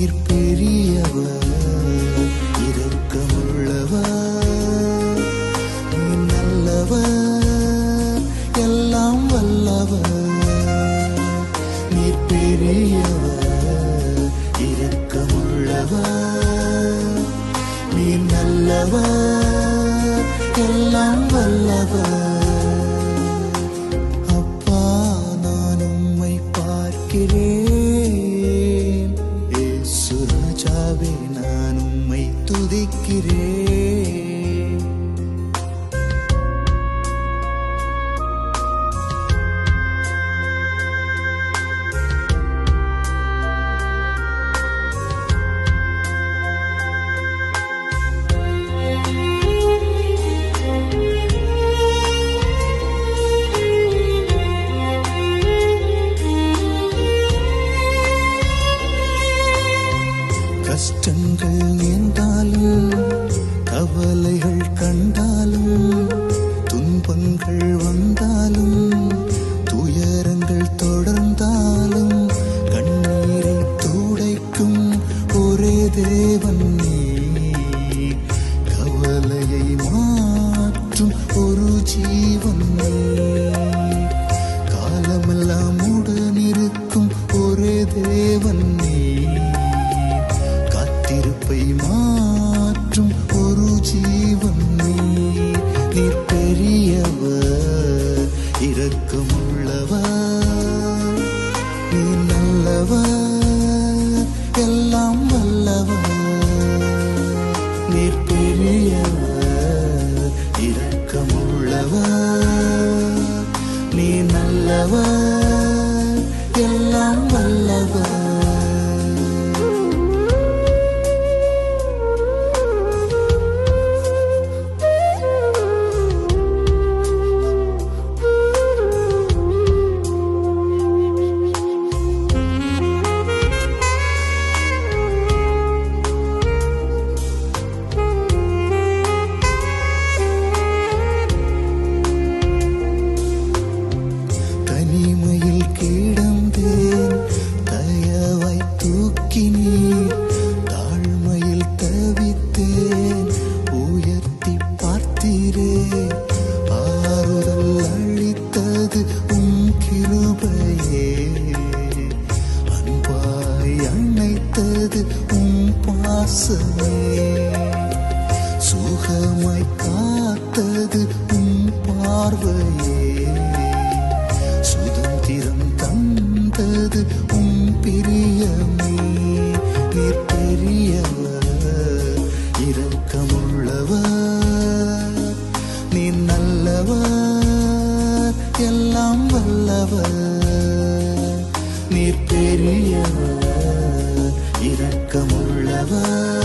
நீர் பெரியவர் இரக்கமுள்ளவர் நீ நல்லவர் எல்லாம் வல்லவர். நீர் நீ நல்லவர் எல்லாம் வல்லவர். கஷ்டங்கள் நேர்ந்தாலும் கவலைகள் கண்டாலும் துன்பங்கள் வந்தாலும் துயரங்கள் தொடர்ந்தாலும் கண்ணீரை துடைக்கும் ஒரே தேவன் நீ. கவலையை மாற்றும் ஒரு ஜீவன் காத்திருப்பை மாற்றும் ஒரு ஜீவன் நீர். பெரியவர் இரக்கமுள்ளவர். நீ நல்லவர் எல்லாம் வல்லவர். நீர் பெரியவர். கிருபையே அன்பாய் அணைத்தது உம் பாசமே. சுகமாய் காத்தது உம் பார்வையே. எல்லாம் வல்லவர் நீர் பெரியவர் இரக்கமுள்ளவர்.